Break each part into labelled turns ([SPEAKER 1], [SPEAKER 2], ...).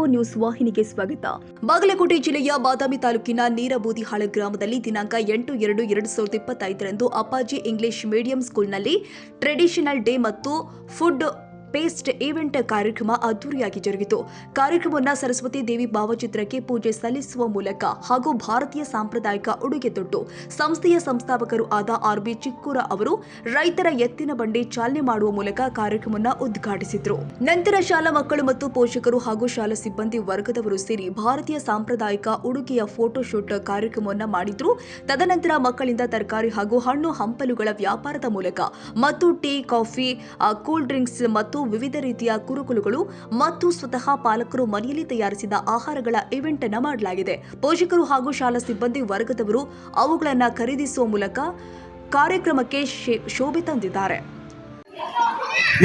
[SPEAKER 1] Four news ವಾಹಿನಿಗೆ ಸ್ವಾಗತ. ಬಾಗಲಕೋಟೆ ಜಿಲ್ಲೆಯ ಬಾದಾಮಿ ತಾಲೂಕಿನ ನೀರಬೂದಿಹಾಳ ಗ್ರಾಮದಲ್ಲಿ ದಿನಾಂಕ ಎಂಟು ಎರಡು ಎರಡು ಸಾವಿರದ ಇಪ್ಪತ್ತೈದರಂದು ಅಪ್ಪಾಜಿ ಇಂಗ್ಲಿಷ್ ಮೀಡಿಯಂ ಸ್ಕೂಲ್ನಲ್ಲಿ ಟ್ರೆಡಿಷನಲ್ ಡೇ ಮತ್ತು ಫುಡ್ ಪೇಸ್ಟ್ ಈವೆಂಟ್ ಕಾರ್ಯಕ್ರಮ ಅದ್ದೂರಿಯಾಗಿ ಜರುಗಿತು. ಕಾರ್ಯಕ್ರಮವನ್ನು ಸರಸ್ವತಿ ದೇವಿ ಭಾವಚಿತ್ರಕ್ಕೆ ಪೂಜೆ ಸಲ್ಲಿಸುವ ಮೂಲಕ ಹಾಗೂ ಭಾರತೀಯ ಸಾಂಪ್ರದಾಯಿಕ ಉಡುಗೆ ತೊಟ್ಟು ಸಂಸ್ಥೆಯ ಸಂಸ್ಥಾಪಕರು ಆದ ಆರ್ ಬಿ ಚಿಕ್ಕೂರ ಅವರು ರೈತರ ಎತ್ತಿನ ಬಂಡಿ ಚಾಲನೆ ಮಾಡುವ ಮೂಲಕ ಕಾರ್ಯಕ್ರಮವನ್ನು ಉದ್ಘಾಟಿಸಿದ್ರು. ನಂತರ ಶಾಲಾ ಮಕ್ಕಳು ಮತ್ತು ಪೋಷಕರು ಹಾಗೂ ಶಾಲಾ ಸಿಬ್ಬಂದಿ ವರ್ಗದವರು ಸೇರಿ ಭಾರತೀಯ ಸಾಂಪ್ರದಾಯಿಕ ಉಡುಗೆಯ ಫೋಟೋಶೂಟ್ ಕಾರ್ಯಕ್ರಮವನ್ನು ಮಾಡಿದ್ರು. ತದನಂತರ ಮಕ್ಕಳಿಂದ ತರಕಾರಿ ಹಾಗೂ ಹಣ್ಣು ಹಂಪಲುಗಳ ವ್ಯಾಪಾರದ ಮೂಲಕ ಮತ್ತು ಟೀ, ಕಾಫಿ ಕೂಲ್ ಡ್ರಿಂಕ್ಸ್ ಮತ್ತು ವಿವಿಧ ರೀತಿಯ ಕುರುಕುಲುಗಳು ಮತ್ತು ಸ್ವತಃ ಪಾಲಕರು ಮನೆಯಲ್ಲಿ ತಯಾರಿಸಿದ ಆಹಾರಗಳ ಇವೆಂಟ್ ಅನ್ನು ಮಾಡಲಾಗಿದೆ. ಪೋಷಕರು ಹಾಗೂ ಶಾಲಾ ಸಿಬ್ಬಂದಿ ವರ್ಗದವರು ಅವುಗಳನ್ನು ಖರೀದಿಸುವ ಮೂಲಕ ಕಾರ್ಯಕ್ರಮಕ್ಕೆ ಶೋಭೆ ತಂದಿದ್ದಾರೆ.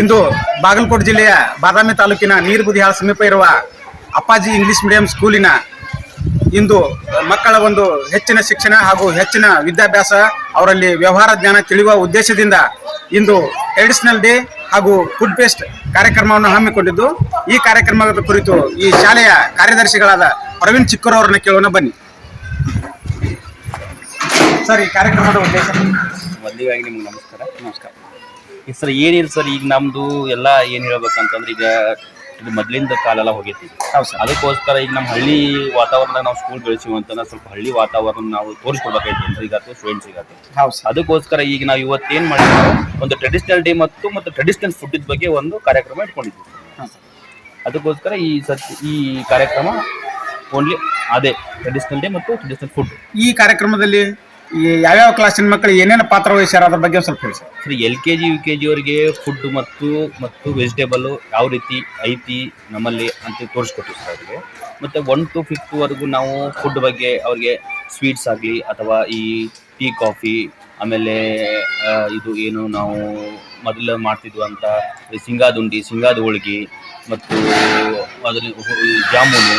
[SPEAKER 2] ಇಂದು ಬಾಗಲಕೋಟೆ ಜಿಲ್ಲೆಯ ಬಾದಾಮಿ ತಾಲೂಕಿನ ನೀರ್ಬುದಿಹಾಳ ಸಮೀಪ ಇರುವ ಅಪ್ಪಾಜಿ ಇಂಗ್ಲಿಷ್ ಮೀಡಿಯಂ ಸ್ಕೂಲಿನ ಇಂದು ಮಕ್ಕಳ ಒಂದು ಹೆಚ್ಚಿನ ಶಿಕ್ಷಣ ಹಾಗೂ ಹೆಚ್ಚಿನ ವಿದ್ಯಾಭ್ಯಾಸ ಅವರಲ್ಲಿ ವ್ಯವಹಾರ ಜ್ಞಾನ ತಿಳಿಯುವ ಉದ್ದೇಶದಿಂದ ಇಂದು ಟ್ರೆಡಿಷನಲ್ ಡೇ ಹಾಗೂ ಫುಡ್ ಫೆಸ್ಟ್ ಕಾರ್ಯಕ್ರಮವನ್ನು ಹಮ್ಮಿಕೊಂಡಿದ್ದು, ಈ ಕಾರ್ಯಕ್ರಮದ ಕುರಿತು ಈ ಶಾಲೆಯ ಕಾರ್ಯದರ್ಶಿಗಳಾದ ಪ್ರವೀಣ್ ಚಿಕ್ಕೂರ್ ಅವರನ್ನ ಕೇಳೋಣ, ಬನ್ನಿ. ಸರ್, ಈ ಕಾರ್ಯಕ್ರಮದ ಉದ್ದೇಶ?
[SPEAKER 3] ಮೊದಲಿಗಾಗಿ ನಿಮ್ಗೆ ನಮಸ್ಕಾರ. ನಮಸ್ಕಾರ. ಸರ್ ಏನಿಲ್ಲ ಸರ್, ಈಗ ನಮ್ದು ಎಲ್ಲ ಏನು ಹೇಳ್ಬೇಕಂತಂದ್ರೆ ಈಗ ಇದು ಮೊದಲಿಂದ ಕಾಲೆಲ್ಲ ಹೋಗೈತಿ.
[SPEAKER 2] ಹೌದು ಸರ್.
[SPEAKER 3] ಅದಕ್ಕೋಸ್ಕರ ಈಗ ನಮ್ಮ ಹಳ್ಳಿ ವಾತಾವರಣದಾಗ ನಾವು ಸ್ಕೂಲ್ ಬೆಳೆಸಿವಿ ಅಂತ ಸ್ವಲ್ಪ ಹಳ್ಳಿ ವಾತಾವರಣ ನಾವು ತೋರಿಸ್ಕೊಡ್ಬೇಕಾಯ್ತು ಜನರಿಗಾತು ಸ್ಟೂಡೆಂಟ್ಸಿಗಾತು
[SPEAKER 2] ಹೌದು ಸರ್.
[SPEAKER 3] ಅದಕ್ಕೋಸ್ಕರ ಈಗ ನಾವು ಇವತ್ತೇನು ಮಾಡಿದ್ವಿ ಒಂದು ಟ್ರೆಡಿಷನಲ್ ಡೇ ಮತ್ತು ಮತ್ತು ಟ್ರೆಡಿಷನಲ್ ಫುಡ್ ಬಗ್ಗೆ ಒಂದು ಕಾರ್ಯಕ್ರಮ ಇಟ್ಕೊಂಡಿದ್ವಿ.
[SPEAKER 2] ಹಾಂ ಸರ್.
[SPEAKER 3] ಅದಕ್ಕೋಸ್ಕರ ಈ ಸತ್ ಈ ಕಾರ್ಯಕ್ರಮ ಓನ್ಲಿ ಅದೇ ಟ್ರೆಡಿಷನಲ್ ಡೇ ಮತ್ತು ಟ್ರೆಡಿಷನಲ್ ಫುಡ್
[SPEAKER 2] ಈ ಕಾರ್ಯಕ್ರಮದಲ್ಲಿ ಯಾವ್ಯಾವ ಕ್ಲಾಸಿನ ಮಕ್ಕಳು ಏನೇನು ಪಾತ್ರ ವಹಿಸ್ಯಾರ ಅದ್ರ ಬಗ್ಗೆ ಸ್ವಲ್ಪ ಹೇಳಿ sir.
[SPEAKER 3] L K G U K G ಅವರಿಗೆ ಫುಡ್ ಮತ್ತು ಮತ್ತು ವೆಜಿಟೇಬಲ್ ಯಾವ ರೀತಿ ಐತಿ ನಮ್ಮಲ್ಲಿ ಅಂತ ತೋರಿಸ್ಕೊಟ್ಟಿವಿ ಸರ್ ಅವರಿಗೆ. ಮತ್ತು ಒನ್ ಟು ಫಿಫ್ತ್ವರೆಗೂ ನಾವು ಫುಡ್ ಬಗ್ಗೆ ಅವ್ರಿಗೆ ಸ್ವೀಟ್ಸ್ ಆಗಲಿ ಅಥವಾ ಈ ಟೀ ಕಾಫಿ ಆಮೇಲೆ ಇದು ಏನು ನಾವು ಮೊದಲು ಮಾಡ್ತಿದ್ವು ಅಂತ ಈ ಸಿಂಗಾದುಂಡಿ, ಸಿಂಗಾದ ಹೋಳ್ಗೆ, ಮತ್ತು ಅದ್ರ ಜಾಮೂನು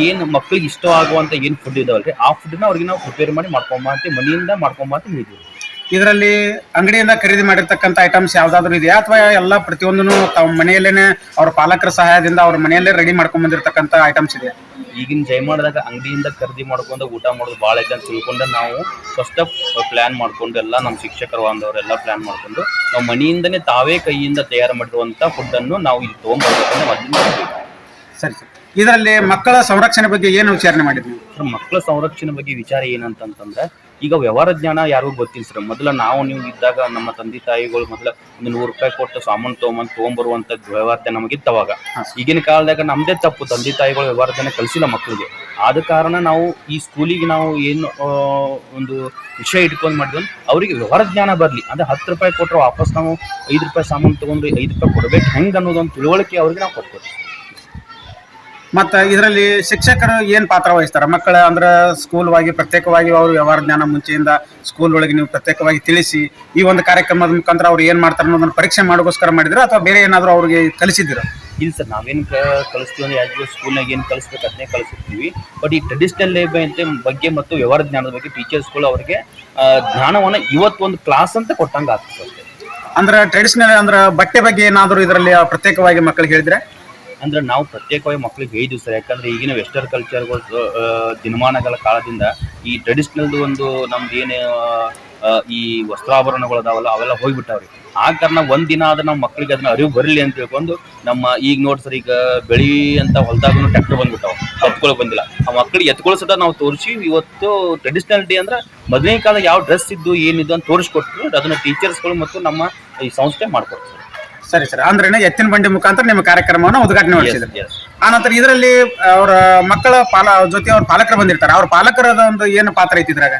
[SPEAKER 3] ಏನು ಮಕ್ಕಳಿಗೆ ಇಷ್ಟ ಆಗುವಂತ ಏನು ಫುಡ್ ಇದಾವಲ್ರಿ? ಆ ಫುಡ್ನ ಅವ್ರಿಗೆ ನಾವು ಪ್ರಿಪೇರ್ ಮಾಡಿ ಮಾಡ್ಕೊಂಬ ಅಂತ ಮನೆಯಿಂದ ಮಾಡ್ಕೊಂಬ ಅಂತ ಹೇಳಿದ್ವಿ.
[SPEAKER 2] ಇದರಲ್ಲಿ ಅಂಗಡಿಯಿಂದ ಖರೀದಿ ಮಾಡಿರ್ತಕ್ಕಂಥ ಐಟಮ್ಸ್ ಯಾವ್ದಾದ್ರು ಇದೆಯಾ? ಅಥವಾ ಎಲ್ಲ ಪ್ರತಿಯೊಂದನ್ನು ತಮ್ಮ ಮನೆಯಲ್ಲೇನೆ ಅವ್ರ ಪಾಲಕರ ಸಹಾಯದಿಂದ ಅವ್ರ ಮನೆಯಲ್ಲೇ ರೆಡಿ ಮಾಡ್ಕೊಂಡ್ ಬಂದಿರತಕ್ಕಂಥ ಐಟಮ್ಸ್ ಇದೆ
[SPEAKER 3] ಈಗಿನ ಮಾಡಿದಾಗ ಅಂಗಡಿಯಿಂದ ಖರೀದಿ ಮಾಡ್ಕೊಂಡು ಊಟ ಮಾಡೋದು ಭಾಳ ಐತೆ ಅಂತ ತಿಳ್ಕೊಂಡು ನಾವು ಫಸ್ಟ್ ಪ್ಲ್ಯಾನ್ ಮಾಡ್ಕೊಂಡು ಎಲ್ಲ ನಮ್ಮ ಶಿಕ್ಷಕರು ಬಾಂಧವರೆಲ್ಲ ಪ್ಲ್ಯಾನ್ ಮಾಡ್ಕೊಂಡು ನಾವು ಮನೆಯಿಂದನೇ ತಾವೇ ಕೈಯಿಂದ ತಯಾರು ಮಾಡಿರುವಂಥ ಫುಡ್ಡನ್ನು ನಾವು ಇಲ್ಲಿ ತೊಗೊಂಡ್ಬರ್ಬೇಕಂದ್ರೆ ಮೊದಲಿಂದ
[SPEAKER 2] ಸರಿ ಸರ್. ಇದರಲ್ಲಿ ಮಕ್ಕಳ ಸಂರಕ್ಷಣೆ ಬಗ್ಗೆ ಏನು ವಿಚಾರಣೆ ಮಾಡಿದ್ವಿ
[SPEAKER 3] ಸರ್ ಮಕ್ಕಳ ಸಂರಕ್ಷಣೆ ಬಗ್ಗೆ ವಿಚಾರ ಏನಂತಂತಂದ್ರೆ ಈಗ ವ್ಯವಹಾರ ಜ್ಞಾನ ಯಾರಿಗೂ ಗೊತ್ತಿಲ್ಲ ಸರ್. ಮೊದಲ ನಾವು ನೀವು ಇದ್ದಾಗ ನಮ್ಮ ತಂದೆ ತಾಯಿಗಳು ಮೊದಲ ಒಂದು ನೂರು ರೂಪಾಯಿ ಕೊಟ್ಟು ಸಾಮಾನು ತೊಗೊಂಬಂದು ತೊಗೊಂಬರುವಂಥ ವ್ಯವಹಾರ ನಮಗಿತ್ತು ಅವಾಗ.
[SPEAKER 2] ಹಾಂ.
[SPEAKER 3] ಈಗಿನ ಕಾಲದಾಗ ನಮ್ದೇ ತಪ್ಪು. ತಂದೆ ತಾಯಿಗಳು ವ್ಯವಹಾರ ಜ್ಞಾನ ಕಲಿಸಿಲ್ಲ ಮಕ್ಕಳಿಗೆ. ಆದ ಕಾರಣ ನಾವು ಈ ಸ್ಕೂಲಿಗೆ ನಾವು ಏನು ಒಂದು ವಿಷಯ ಇಟ್ಕೊಂಡು ಮಾಡಿದ್ವಿ ಅವರಿಗೆ ವ್ಯವಹಾರ ಜ್ಞಾನ ಬರಲಿ. ಅಂದ್ರೆ ಹತ್ತು ರೂಪಾಯಿ ಕೊಟ್ಟರೆ ವಾಪಸ್ ನಾವು ಐದು ರೂಪಾಯಿ ಸಾಮಾನು ತೊಗೊಂಡ್ರೆ ಐದು ರೂಪಾಯಿ ಕೊಡ್ಬೇಕು ಹೆಂಗೆ ಅನ್ನೋದೊಂದು ತಿಳುವಳಿಕೆ ಅವ್ರಿಗೆ ನಾವು ಕೊಟ್ಕೊಡ್ತೀವಿ
[SPEAKER 2] ಮತ್ತೆ ಇದರಲ್ಲಿ ಶಿಕ್ಷಕರು ಏನು ಪಾತ್ರ ವಹಿಸ್ತಾರೆ? ಮಕ್ಕಳ ಅಂದ್ರೆ ಸ್ಕೂಲ್ವಾಗಿ ಪ್ರತ್ಯೇಕವಾಗಿ ಅವರು ವ್ಯವಹಾರ ಜ್ಞಾನ ಮುಂಚೆಯಿಂದ ಸ್ಕೂಲ್ ಒಳಗೆ ನೀವು ಪ್ರತ್ಯೇಕವಾಗಿ ತಿಳಿಸಿ ಈ ಒಂದು ಕಾರ್ಯಕ್ರಮದ ಮುಖಾಂತರ ಅವ್ರು ಏನು ಮಾಡ್ತಾರೆ ಅನ್ನೋದನ್ನ ಪರೀಕ್ಷೆ ಮಾಡೋಕ್ಕೋಸ್ಕರ ಮಾಡಿದ್ರು ಅಥವಾ ಬೇರೆ ಏನಾದರೂ ಅವ್ರಿಗೆ ಕಲಿಸಿದಿರ
[SPEAKER 3] ಇಲ್ಲ ಸರ್ ನಾವೇನು ಕಲಿಸ್ತೀವಿ ಅಂದ್ರೆ ಸ್ಕೂಲ್ನಾಗ ಏನು ಕಲಿಸ್ಬೇಕು ಅದನ್ನೇ ಕಲಿಸುತ್ತೀವಿ ಬಟ್ ಈ ಟ್ರೆಡಿಷನಲ್ ಅಂತ ಬಗ್ಗೆ ಮತ್ತು ವ್ಯವಹಾರ ಜ್ಞಾನದ ಬಗ್ಗೆ ಟೀಚರ್ಸ್ಗಳು ಅವರಿಗೆ ಜ್ಞಾನವನ್ನು ಜ್ಞಾನವನ್ನ ಇವತ್ತೊಂದು ಕ್ಲಾಸ್ ಅಂತ ಕೊಟ್ಟಂಗೆ ಆಗ್ತದೆ
[SPEAKER 2] ಅಂದ್ರೆ ಟ್ರೆಡಿಷನಲ್ ಅಂದ್ರೆ ಬಟ್ಟೆ ಬಗ್ಗೆ ಏನಾದರೂ ಇದರಲ್ಲಿ ಪ್ರತ್ಯೇಕವಾಗಿ ಮಕ್ಕಳಿಗೆ ಹೇಳಿದ್ರೆ?
[SPEAKER 3] ಅಂದ್ರೆ ನಾವು ಪ್ರತ್ಯೇಕವಾಗಿ ಮಕ್ಕಳಿಗೆ ಸರ್, ಯಾಕಂದ್ರೆ ಈಗಿನ ವೆಸ್ಟರ್ನ್ ಕಲ್ಚರ್ಗಳು ದಿನಮಾನಗಳ ಕಾಲದಿಂದ ಈ ಟ್ರೆಡಿಷ್ನಲ್ದು ಒಂದು ನಮ್ದು ಏನು ಈ ವಸ್ತ್ರಾಭರಣಗಳು ಅದಾವಲ್ಲ, ಅವೆಲ್ಲ ಹೋಗ್ಬಿಟ್ಟಾವ್ರಿ. ಆ ಕಾರಣ ಒಂದ್ ದಿನ ಆದ್ರೆ ನಮ್ಮ ಮಕ್ಕಳಿಗೆ ಅದನ್ನ ಅರಿವು ಬರಲಿ ಅಂತ ತಿಳ್ಕೊಂಡು ನಮ್ಮ ಈಗ ನೋಡಿ ಸರ್, ಈಗ ಬೆಳಿ ಅಂತ ಹೊಲದಾಗೂ ಟ್ರ್ಯಾಕ್ಟರ್ ಬಂದ್ಬಿಟ್ಟಾವ, ಎತ್ಕೊಳಕ್ ಬಂದಿಲ್ಲ. ಆ ಮಕ್ಕಳಿಗೆ ಎತ್ಕೊಳ್ಳೋ ಸದ ನಾವು ತೋರಿಸಿ, ಇವತ್ತು ಟ್ರೆಡಿಷನಲ್ ಡೇ ಅಂದ್ರೆ ಮೊದಲನೇ ಕಾಲ ಯಾವ ಡ್ರೆಸ್ ಇದ್ದು, ಏನಿದ್ದು ಅಂತ ತೋರಿಸ್ಕೊಟ್ರು, ಅದನ್ನ ಟೀಚರ್ಸ್ಗಳು ಮತ್ತು ನಮ್ಮ ಈ ಸಂಸ್ಥೆ ಮಾಡ್ಕೊಡ್ತಾರೆ
[SPEAKER 2] ಸರಿ ಸರಿ. ಅಂದ್ರೆ ಎತ್ತಿನ ಬಂಡಿ ಮುಖಾಂತರ ನಿಮ್ಮ ಕಾರ್ಯಕ್ರಮವನ್ನು ಉದ್ಘಾಟನೆ ಮಾಡಿಸಿದ್ರು.
[SPEAKER 3] ಆ
[SPEAKER 2] ನಂತರ ಇದರಲ್ಲಿ ಅವರ ಮಕ್ಕಳ ಪಾಲ ಜೊತೆ ಅವ್ರ ಪಾಲಕರು ಬಂದಿರ್ತಾರೆ. ಅವ್ರ ಪಾಲಕರದ ಒಂದು ಏನು ಪಾತ್ರ ಐತಿ ಇದ್ರಾಗ?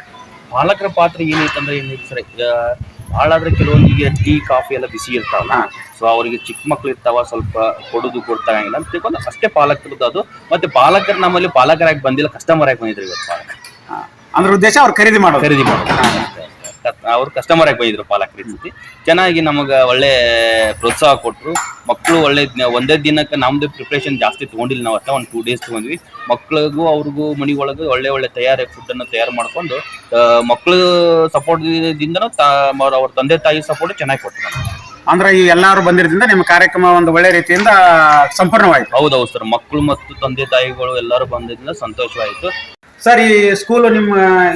[SPEAKER 3] ಪಾಲಕರ ಪಾತ್ರ ಏನೈತಂದ್ರೆ ಏನೈತಿ ಸರ್ ಈಗ ಭಾಳ ಆದ್ರೆ ಕೆಲವೊಂದು ಈಗ ಟೀ ಕಾಫಿ ಎಲ್ಲ ಬಿಸಿ ಇರ್ತಾವಲ್ಲ. ಸೊ ಅವರಿಗೆ ಚಿಕ್ಕ ಮಕ್ಳು ಇರ್ತಾವ ಸ್ವಲ್ಪ ಕೊಡುದು ಕೊಡ್ತಾಗಿಲ್ಲ ಅಂತ ತಿಳ್ಕೊಂಡು ಅಷ್ಟೇ ಪಾಲಕರದ್ದು ಅದು. ಮತ್ತೆ ಪಾಲಕರು ನಮ್ಮಲ್ಲಿ ಪಾಲಕರಾಗಿ ಬಂದಿಲ್ಲ ಕಸ್ಟಮರ್ ಆಗಿ ಬಂದಿದ್ರು ಇವತ್ತು
[SPEAKER 2] ಪಾಲಕ ಅಂದ್ರೆ ಉದ್ದೇಶ ಅವ್ರು ಖರೀದಿ ಮಾಡೋದು.
[SPEAKER 3] ಖರೀದಿ ಮಾಡೋದು. ಅವ್ರು ಕಸ್ಟಮರ್ ಆಗಿ ಬಂದಿದ್ರು ಪಾಲಕರ ಚೆನ್ನಾಗಿ ನಮಗೆ ಒಳ್ಳೆ ಪ್ರೋತ್ಸಾಹ ಕೊಟ್ಟರು ಮಕ್ಕಳು ಒಳ್ಳೆ ಒಂದೇ ದಿನಕ್ಕೆ ನಮ್ದು ಪ್ರಿಪ್ರೇಷನ್ ಜಾಸ್ತಿ ತೊಗೊಂಡಿಲ್ಲ ನಾವು ಅಷ್ಟೇ ಒಂದು ಟೂ ಡೇಸ್ ತೊಗೊಂಡ್ವಿ. ಮಕ್ಳಿಗೂ ಅವ್ರಿಗೂ ಮನೆ ಒಳಗೆ ಒಳ್ಳೆ ಒಳ್ಳೆ ತಯಾರಿ ಫುಡ್ಡನ್ನು ತಯಾರು ಮಾಡ್ಕೊಂಡು ಮಕ್ಕಳು ಸಪೋರ್ಟ್ದಿಂದನೂ ತಾ ಅವ್ರ ಅವ್ರ ತಂದೆ ತಾಯಿ ಸಪೋರ್ಟ್ ಚೆನ್ನಾಗಿ ಕೊಟ್ಟರು ನಮ್ಗೆ.
[SPEAKER 2] ಅಂದ್ರೆ ಈ ಎಲ್ಲಾರು ಬಂದಿರೋದ್ರಿಂದ ನಿಮ್ಮ ಕಾರ್ಯಕ್ರಮ ಒಂದು ಒಳ್ಳೆ ರೀತಿಯಿಂದ ಸಂಪೂರ್ಣವಾಯಿತು.
[SPEAKER 3] ಹೌದೌದು ಸರ್ ಮಕ್ಕಳು ಮತ್ತು ತಂದೆ ತಾಯಿಗಳು ಎಲ್ಲರೂ ಬಂದಿದ್ದರಿಂದ ಸಂತೋಷವಾಯಿತು.
[SPEAKER 2] ಸರ್ ಈ ಸ್ಕೂಲು ನಿಮ್ಮ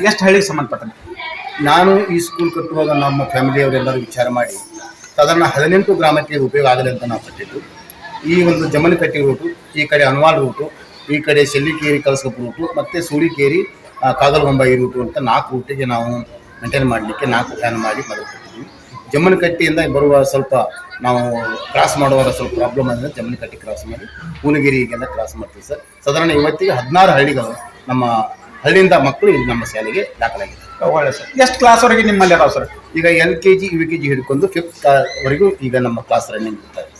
[SPEAKER 2] ಎಷ್ಟು ಹಳ್ಳಿಗೆ ಸಂಬಂಧಪಟ್ಟಂತೆ
[SPEAKER 4] ನಾನು ಈ ಸ್ಕೂಲ್ ಕಟ್ಟುವಾಗ ನಮ್ಮ ಫ್ಯಾಮಿಲಿಯವರೆಲ್ಲರೂ ವಿಚಾರ ಮಾಡಿ, ಸಾಧಾರಣ ಹದಿನೆಂಟು ಗ್ರಾಮಕ್ಕೆ ಉಪಯೋಗ ಆಗಲಿ ಅಂತ ನಾವು ಕಟ್ಟಿದ್ದು. ಈ ಒಂದು ಜಮನಕಟ್ಟಿ ರೂಟು ಈ ಕಡೆ ಅನ್ವಾಲ್ ರೂಟು ಈ ಕಡೆ ಶೆಲ್ಲಿಕೇರಿ ಕಲಸಪ್ಪ ರೂಟು ಮತ್ತು ಸೂಳಿಕೇರಿ ಕಾಗಲಗೊಂಬಾಯಿ ರೂಟು ಅಂತ ನಾಲ್ಕು ರೂಟಿಗೆ ನಾವು ಮೇಂಟೈನ್ ಮಾಡಲಿಕ್ಕೆ ನಾಲ್ಕು ಪ್ಲ್ಯಾನ್ ಮಾಡಿ ಕಟ್ಟಿದ್ವಿ. ಜಮ್ಮನಕಟ್ಟಿಯಿಂದ ಬರುವ ಸ್ವಲ್ಪ ನಾವು ಕ್ರಾಸ್ ಮಾಡುವಾಗ ಸ್ವಲ್ಪ ಪ್ರಾಬ್ಲಮ್ ಆದರೆ ಜಮ್ಮನಕಟ್ಟಿ ಕ್ರಾಸ್ ಮಾಡಿ ಹೂನಗಿರಿಗೆಲ್ಲ ಕ್ರಾಸ್ ಮಾಡ್ತೀವಿ ಸರ್. ಸಾಧಾರಣ ಇವತ್ತಿಗೆ ಹದಿನಾರು ಹಳ್ಳಿಗಳು ನಮ್ಮ ಹಳ್ಳಿಯಿಂದ ಮಕ್ಕಳು ಇಲ್ಲಿ ನಮ್ಮ ಶಾಲೆಗೆ ದಾಖಲಾಗಿದೆ
[SPEAKER 2] ಒಳ್ಳೆ ಸರ್ ಎಷ್ಟು ಕ್ಲಾಸ್ವರೆಗೆ ನಿಮ್ಮಲ್ಲಿ ಅದಾವ ಸರ್
[SPEAKER 4] ಈಗ L K G U K G ಹಿಡ್ಕೊಂಡು ಫಿಫ್ತ್ ವರೆಗೂ ಈಗ ನಮ್ಮ ಕ್ಲಾಸ್ ರನ್ನಿಂಗ್ ಇರ್ತಾ ಇದೆ.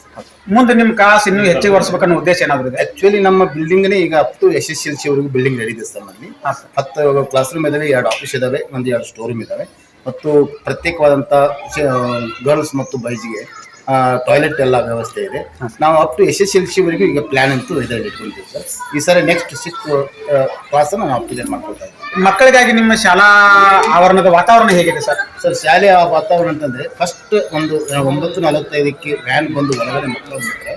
[SPEAKER 2] ಮುಂದೆ ನಿಮ್ಮ ಕ್ಲಾಸ್ ಇನ್ನೂ ಹೆಚ್ಚಿಗೆ ವರ್ಷಬೇಕನ್ನೋ ಉದ್ದೇಶ ಏನಾದ್ರೂ ಇದೆ?
[SPEAKER 4] ಆಕ್ಚುಲಿ ನಮ್ಮ ಬಿಲ್ಡಿಂಗ್ನೇ ಈಗ ಹತ್ತು to S S L C ವರೆಗೂ ಬಿಲ್ಡಿಂಗ್ ನಡೆಯಿದೆ ಇದೆ ಸರ್ ನಮ್ಮಲ್ಲಿ ಹತ್ತು ಕ್ಲಾಸ್ ರೂಮ್ ಇದಾವೆ ಎರಡು ಆಫೀಸ್ ಇದಾವೆ ಒಂದು ಎರಡು ಸ್ಟೋರ್ ರೂಮ್ ಇದಾವೆ. ಮತ್ತು ಪ್ರತ್ಯೇಕವಾದಂಥ ಗರ್ಲ್ಸ್ ಮತ್ತು ಬಾಯ್ಸ್ಗೆ ಟಾಯ್ಲೆಟ್ ಎಲ್ಲ ವ್ಯವಸ್ಥೆ ಇದೆ. ನಾವು up to S S L ಸಿವರೆಗೂ ಈಗ ಪ್ಲಾನ್ ಅಂತೂ ಇದರಲ್ಲಿ ಇಟ್ಕೊಂಡಿದ್ದೀವಿ ಸರ್ ಈ ಸರಿ ನೆಕ್ಸ್ಟ್ ಸಿಕ್ಸ್ ಕ್ಲಾಸನ್ನು ನಾವು ಕ್ಲಿಯರ್ ಮಾಡ್ಕೊಳ್ತಾ ಇದ್ದೀವಿ.
[SPEAKER 2] ಮಕ್ಕಳಿಗಾಗಿ ನಿಮ್ಮ ಶಾಲಾ ಆವರಣದ ವಾತಾವರಣ ಹೇಗಿದೆ ಸರ್
[SPEAKER 4] ಸರ್ ಶಾಲೆಯ ವಾತಾವರಣ ಅಂತಂದರೆ ಫಸ್ಟ್ ಒಂದು ಒಂಬತ್ತು ನಲವತ್ತೈದಕ್ಕೆ ವ್ಯಾನ್ ಬಂದು ಒಳಗಡೆ ಮಕ್ಕಳು ಬಿಟ್ಟರೆ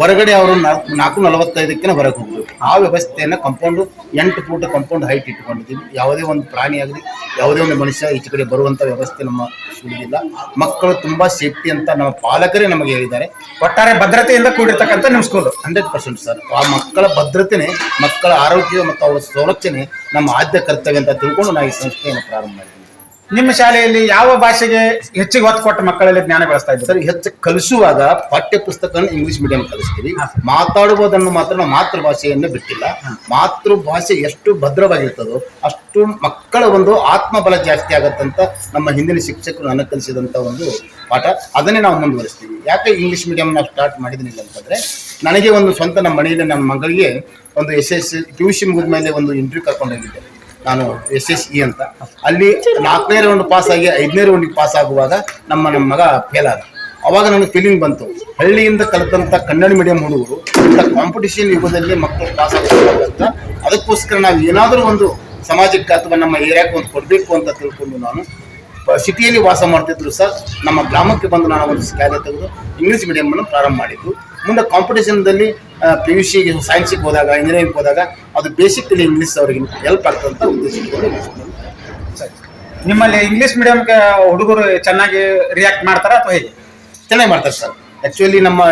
[SPEAKER 4] ಹೊರಗಡೆ ಅವರು ನಾಲ್ಕು ನಾಲ್ಕು ನಲವತ್ತೈದಕ್ಕೆ ಹೊರಗೆ ಹೋಗಬೇಕು ಆ ವ್ಯವಸ್ಥೆಯನ್ನು ಕಂಪೌಂಡು ಎಂಟು ಫೂಟ್ ಕಂಪೌಂಡ್ ಹೈಟ್ ಇಟ್ಕೊಂಡಿದ್ದೀವಿ. ಯಾವುದೇ ಒಂದು ಪ್ರಾಣಿ ಆಗಲಿ, ಯಾವುದೇ ಒಂದು ಮನುಷ್ಯ ಈಚೆ ಕಡೆ ಬರುವಂಥ ವ್ಯವಸ್ಥೆ ನಮ್ಮ ಸುಳಿದಿಲ್ಲ ಮಕ್ಕಳು ತುಂಬ ಸೇಫ್ಟಿ ಅಂತ ನಮ್ಮ ಪಾಲಕರೇ ನಮಗೆ ಹೇಳಿದ್ದಾರೆ.
[SPEAKER 2] ಒಟ್ಟಾರೆ ಭದ್ರತೆಯಿಂದ ಕೂಡಿರ್ತಕ್ಕಂಥ ನಿಮ್ಮ ಸ್ಕೂಲು
[SPEAKER 4] ಹಂಡ್ರೆಡ್ ಪರ್ಸೆಂಟ್ ಸರ್ ಆ ಮಕ್ಕಳ ಭದ್ರತೆನೇ, ಮಕ್ಕಳ ಆರೋಗ್ಯ ಮತ್ತು ಅವರ ಸಂರಕ್ಷಣೆ ನಮ್ಮ ಆದ್ಯ ಕರ್ತವ್ಯ ಅಂತ ತಿಳ್ಕೊಂಡು ನಾವು ಈ ಸಂಸ್ಥೆಯನ್ನು ಪ್ರಾರಂಭ ಮಾಡಿದ್ದೀವಿ.
[SPEAKER 2] ನಿಮ್ಮ ಶಾಲೆಯಲ್ಲಿ ಯಾವ ಭಾಷೆಗೆ ಹೆಚ್ಚಿಗೆ ಒತ್ತು ಕೊಟ್ಟು ಮಕ್ಕಳಲ್ಲಿ ಜ್ಞಾನ ಬೆಳೆಸ್ತಾ ಇದ್ದಾರೆ?
[SPEAKER 4] ಸರ್ ಹೆಚ್ಚು ಕಲಿಸುವಾಗ ಪಠ್ಯ ಪುಸ್ತಕ ಇಂಗ್ಲಿಷ್ ಮೀಡಿಯಂ ಕಲಿಸ್ತೀವಿ. ಮಾತಾಡುವುದನ್ನು ಮಾತ್ರ ನಾವು ಮಾತೃಭಾಷೆಯನ್ನು ಬಿಟ್ಟಿಲ್ಲ. ಮಾತೃಭಾಷೆ ಎಷ್ಟು ಭದ್ರವಾಗಿರ್ತದೋ ಅಷ್ಟು ಮಕ್ಕಳ ಒಂದು ಆತ್ಮಬಲ ಜಾಸ್ತಿ ಆಗತ್ತಂತ ನಮ್ಮ ಹಿಂದಿನ ಶಿಕ್ಷಕರು ನನಗೆ ಕಲಿಸಿದಂಥ ಒಂದು ಪಾಠ. ಅದನ್ನೇ ನಾವು ಮುಂದುವರಿಸ್ತೀವಿ. ಯಾಕೆ ಇಂಗ್ಲಿಷ್ ಮೀಡಿಯಂ ನಾವು ಸ್ಟಾರ್ಟ್ ಮಾಡಿದ್ದೀನಿ ಅಂತಂದ್ರೆ ನನಗೆ ಒಂದು ಸ್ವಂತ ನಮ್ಮ ಮನೆಯಲ್ಲಿ ನಮ್ಮ ಮಗಳಿಗೆ ಒಂದು S S P U C ಮುಗಿದ ಮೇಲೆ ಒಂದು ಇಂಟರ್ವ್ಯೂ ಕರ್ಕೊಂಡು ಹೋಗಿದ್ದೆ ನಾನು ಎಸ್ ಎಸ್ ಇ ಅಂತ. ಅಲ್ಲಿ ನಾಲ್ಕನೇ ರೌಂಡ್ ಪಾಸ್ ಆಗಿ ಐದನೇ ರೌಂಡಿಗೆ ಪಾಸ್ ಆಗುವಾಗ ನಮ್ಮ ನಮ್ಮ ಮಗ ಫೇಲ್ ಆದ. ಅವಾಗ ನನಗೆ ಫೀಲಿಂಗ್ ಬಂತು. ಹಳ್ಳಿಯಿಂದ ಕಲಿತಂತ ಕನ್ನಡ ಮೀಡಿಯಂ ಹುಡುಗರು ಇಂಥ ಕಾಂಪಿಟಿಷನ್ ಯುಗದಲ್ಲಿ ಮಕ್ಕಳು ಪಾಸ್ ಆಗಬೇಕಂತ ಅದಕ್ಕೋಸ್ಕರ ನಾವು ಏನಾದರೂ ಒಂದು ಸಮಾಜಕ್ಕೆ ಅಥವಾ ನಮ್ಮ ಏರಿಯಾಕ್ಕೆ ಒಂದು ಕೊಡಬೇಕು ಅಂತ ತಿಳ್ಕೊಂಡು ನಾನು ಸಿಟಿಯಲ್ಲಿ ವಾಸ ಮಾಡ್ತಿದ್ರು ಸರ್. ನಮ್ಮ ಗ್ರಾಮಕ್ಕೆ ಬಂದು ನಾನು ಒಂದು ಶಾಲೆ ತೆಗೆದು ಇಂಗ್ಲೀಷ್ ಮೀಡಿಯಮನ್ನು ಪ್ರಾರಂಭ ಮಾಡಿದ್ದು. ಮುಂದೆ ಕಾಂಪಿಟೇಷನ್ದಲ್ಲಿ ಪಿ ಯು ಸಿಗೆ ಸೈನ್ಸಿಗೆ ಹೋದಾಗ ಇಂಜಿನಿಯರಿಂಗ್ ಹೋದಾಗ ಅದು ಬೇಸಿಕಲಿ ಇಂಗ್ಲೀಷ್ ಅವರಿಗೆ ಹೆಲ್ಪ್ ಆಗ್ತದಂತ ಉದ್ದೇಶ
[SPEAKER 2] ನಿಮ್ಮಲ್ಲಿ ಇಂಗ್ಲಿಷ್ ಮೀಡಿಯಂಗೆ ಹುಡುಗರು ಚೆನ್ನಾಗಿ ರಿಯಾಕ್ಟ್ ಮಾಡ್ತಾರ ಅಥವಾ ಹೇಗೆ?
[SPEAKER 4] ಚೆನ್ನಾಗಿ ಮಾಡ್ತಾರೆ ಸರ್. ಆ್ಯಕ್ಚುಲಿ ನಮ್ಮ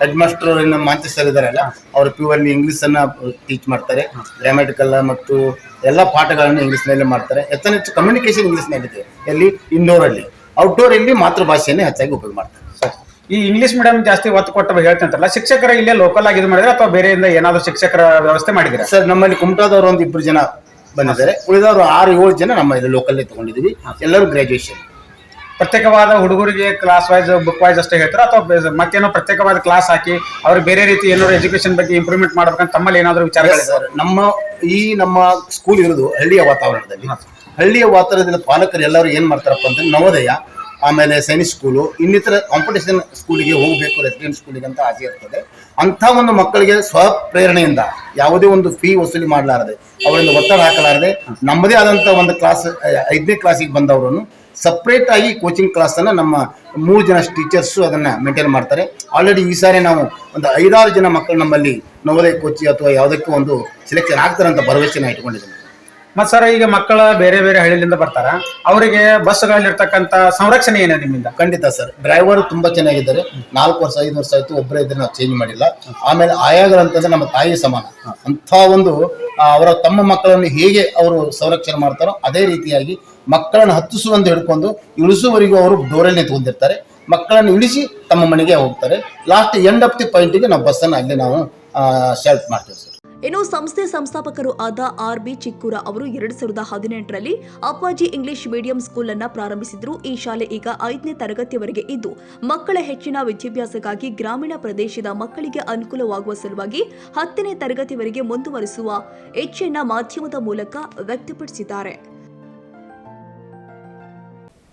[SPEAKER 4] ಹೆಡ್ ಮಾಸ್ಟರ್ ನಮ್ಮ ಮಾಂಚೆ ಸರ್ ಇದಾರಲ್ಲ ಅವರು ಪ್ಯೂರ್ಲಿ ಇಂಗ್ಲಿಷ್ ಅನ್ನ ಟೀಚ್ ಮಾಡ್ತಾರೆ. ಗ್ರಾಮ್ಯಾಟಿಕಲ್ ಮತ್ತು ಎಲ್ಲ ಪಾಠಗಳನ್ನು ಇಂಗ್ಲೀಷ್ನಲ್ಲೇ ಮಾಡ್ತಾರೆ. ಹೆಚ್ಚಿನ ಹೆಚ್ಚು ಕಮ್ಯುನಿಕೇಶನ್ ಇಂಗ್ಲೀಷ್ನಲ್ಲಿದೆ ಎಲ್ಲಿ? ಇಂಡೋರ್ ಅಲ್ಲಿ. ಔಟ್ಡೋರ್ ಅಲ್ಲಿ ಮಾತೃಭಾಷೆಯನ್ನೇ ಹೆಚ್ಚಾಗಿ ಉಪಯೋಗ ಮಾಡ್ತಾರೆ.
[SPEAKER 2] ಈ ಇಂಗ್ಲಿಷ್ ಮೀಡಿಯಂ ಜಾಸ್ತಿ ಒತ್ತು ಕೊಟ್ಟು ಹೇಳ್ತಂತಲ್ಲ ಶಿಕ್ಷಕರ ಇಲ್ಲೇ ಲೋಕಲ್ ಆಗಿ ಇದು ಮಾಡಿದ್ರೆ ಅಥವಾ ಬೇರೆಯಿಂದ ಏನಾದ್ರು ಶಿಕ್ಷಕರ ವ್ಯವಸ್ಥೆ ಮಾಡಿದ್ರೆ
[SPEAKER 4] ಸರ್ ನಮ್ಮಲ್ಲಿ ಕುಮಟಾದವರು ಒಂದು ಇಬ್ಬರು ಜನ ಬಂದಿದ್ದಾರೆ. ಉಳಿದವರು ಆರು ಏಳು ಜನ ನಮ್ಮ ಇದು ಲೋಕಲ್ಲೇ ತಗೊಂಡಿದ್ದೀವಿ. ಎಲ್ಲರೂ ಗ್ರಾಜುಯೇಷನ್
[SPEAKER 2] ಪ್ರತ್ಯೇಕವಾದ ಹುಡುಗರಿಗೆ ಕ್ಲಾಸ್ ವೈಸ್ ಬುಕ್ ವೈಸ್ ಅಷ್ಟೇ ಹೇಳ್ತಾರೆ? ಅಥವಾ ಮತ್ತೇನೋ ಪ್ರತ್ಯೇಕವಾದ ಕ್ಲಾಸ್ ಹಾಕಿ ಅವ್ರಿಗೆ ಬೇರೆ ರೀತಿ ಏನಾದ್ರು ಎಜುಕೇಶನ್ ಬಗ್ಗೆ ಇಂಪ್ರೂವ್ಮೆಂಟ್ ಮಾಡ್ಬೇಕಂತ ತಮ್ಮಲ್ಲಿ ಏನಾದರೂ ವಿಚಾರ
[SPEAKER 4] ಸರ್ ನಮ್ಮ ಈ ನಮ್ಮ ಸ್ಕೂಲ್ ಇರೋದು ಹಳ್ಳಿಯ ವಾತಾವರಣದಲ್ಲಿ. ಹಳ್ಳಿಯ ವಾತಾವರಣದಲ್ಲಿ ಪಾಲಕರು ಎಲ್ಲರೂ ಏನು ಮಾಡ್ತಾರಪ್ಪ ಅಂತಂದ್ರೆ ನವೋದಯ ಆಮೇಲೆ ಸೈನಿಕ್ ಸ್ಕೂಲು ಇನ್ನಿತರ ಕಾಂಪಿಟೇಷನ್ ಸ್ಕೂಲಿಗೆ ಹೋಗಬೇಕು ರೆಸಿಡೆಂಟ್ ಸ್ಕೂಲಿಗೆ ಅಂತ ಆಸೆ ಇರ್ತದೆ. ಅಂಥ ಒಂದು ಮಕ್ಕಳಿಗೆ ಸ್ವಪ್ರೇರಣೆಯಿಂದ ಯಾವುದೇ ಒಂದು ಫೀ ವಸೂಲಿ ಮಾಡಲಾರದೆ, ಅವರಿಂದ ಒತ್ತಡ ಹಾಕಲಾರದೆ, ನಮ್ಮದೇ ಆದಂಥ ಒಂದು ಕ್ಲಾಸ್ ಐದನೇ ಕ್ಲಾಸಿಗೆ ಬಂದವರನ್ನು ಸಪ್ರೇಟ್ ಆಗಿ ಕೋಚಿಂಗ್ ಕ್ಲಾಸ್ ಅನ್ನ ನಮ್ಮ ಮೂರು ಜನ ಟೀಚರ್ಸ್ ಅದನ್ನ ಮೇಂಟೈನ್ ಮಾಡ್ತಾರೆ. ಆಲ್ರೆಡಿ ಈ ಸಾರಿ ನಾವು ಒಂದು ಐದಾರು ಜನ ಮಕ್ಕಳು ನಮ್ಮಲ್ಲಿ ನವೋದಯ ಕೋಚಿ ಅಥವಾ ಯಾವುದಕ್ಕೂ ಒಂದು ಸೆಲೆಕ್ಷನ್ ಆಗ್ತಾರೆ ಅಂತ ಭರವಸೆನ ಇಟ್ಕೊಂಡಿದ್ದೀನಿ.
[SPEAKER 2] ಮತ್ ಸರ್ ಈಗ ಮಕ್ಕಳ ಬೇರೆ ಬೇರೆ ಹಳ್ಳಿಯಿಂದ ಬರ್ತಾರ. ಅವರಿಗೆ ಬಸ್ಗಳಲ್ಲಿರ್ತಕ್ಕಂಥ ಸಂರಕ್ಷಣೆ ಏನ ನಿಮ್ಮಿಂದ?
[SPEAKER 4] ಖಂಡಿತ ಸರ್ ಡ್ರೈವರ್ ತುಂಬಾ ಚೆನ್ನಾಗಿದ್ದಾರೆ. ನಾಲ್ಕು ವರ್ಷ, ಐದು ವರ್ಷ ಆಯ್ತು ಒಬ್ಬರೇ ಇದ್ರೆ ನಾವು ಚೇಂಜ್ ಮಾಡಿಲ್ಲ. ಆಮೇಲೆ ಆಯಾಗಳಂತಂದ್ರೆ ನಮ್ಮ ತಾಯಿ ಸಮಾನ. ಅಂತ ಒಂದು ಅವರ ತಮ್ಮ ಮಕ್ಕಳನ್ನು ಹೇಗೆ ಅವರು ಸಂರಕ್ಷಣೆ ಮಾಡ್ತಾರೋ ಅದೇ ರೀತಿಯಾಗಿ ಮಕ್ಕಳನ್ನು ಹತ್ತಿಸುವಂತ ಹಿಡ್ಕೊಂಡು ಇಳಿಸುವವರೆಗೂ ಅವರು ಡೋರಲ್ಲಿ ನಿಂತ್ಕೊಂಡಿರ್ತಾರೆ. ಮಕ್ಕಳನ್ನು ಇಳಿಸಿ ತಮ್ಮ ಮನೆಗೆ ಹೋಗ್ತಾರೆ. ಲಾಸ್ಟ್ ಎಂಡ್ ಆಫ್ ದಿ ಪಾಯಿಂಟಿಗೆ ನಾವು ಬಸ್ಸನ್ನು ಅಲ್ಲಿ ನಾವು ಶೆಲ್ಟ್ ಮಾಡ್ತೀವಿ ಸರ್
[SPEAKER 1] ಇನ್ನು ಸಂಸ್ಥೆ ಸಂಸ್ಥಾಪಕರು ಆದ ಆರ್ ಬಿ ಚಿಕ್ಕೂರ ಅವರು ಎರಡ್ ಸಾವಿರದ ಹದಿನೆಂಟರಲ್ಲಿ ಅಪ್ಪಾಜಿ ಇಂಗ್ಲಿಷ್ ಮೀಡಿಯಂ ಸ್ಕೂಲ್ ಅನ್ನ ಪ್ರಾರಂಭಿಸಿದ್ರು. ಈ ಶಾಲೆ ಈಗ ಐದನೇ ತರಗತಿಯವರೆಗೆ ಇದ್ದು, ಮಕ್ಕಳ ಹೆಚ್ಚಿನ ವಿದ್ಯಾಭ್ಯಾಸಕ್ಕಾಗಿ ಗ್ರಾಮೀಣ ಪ್ರದೇಶದ ಮಕ್ಕಳಿಗೆ ಅನುಕೂಲವಾಗುವ ಸಲುವಾಗಿ ಹತ್ತನೇ ತರಗತಿವರೆಗೆ ಮುಂದುವರಿಸುವ ಇಚ್ಛೆಯನ್ನ ಮಾಧ್ಯಮದ ಮೂಲಕ ವ್ಯಕ್ತಪಡಿಸಿದ್ದಾರೆ.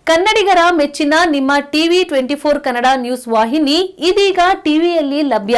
[SPEAKER 5] ಕನ್ನಡಿಗರ ಮೆಚ್ಚಿನ ನಿಮ್ಮ TV twenty four Kannada news ವಾಹಿನಿ ಇದೀಗ ಟಿವಿಯಲ್ಲಿ ಲಭ್ಯ.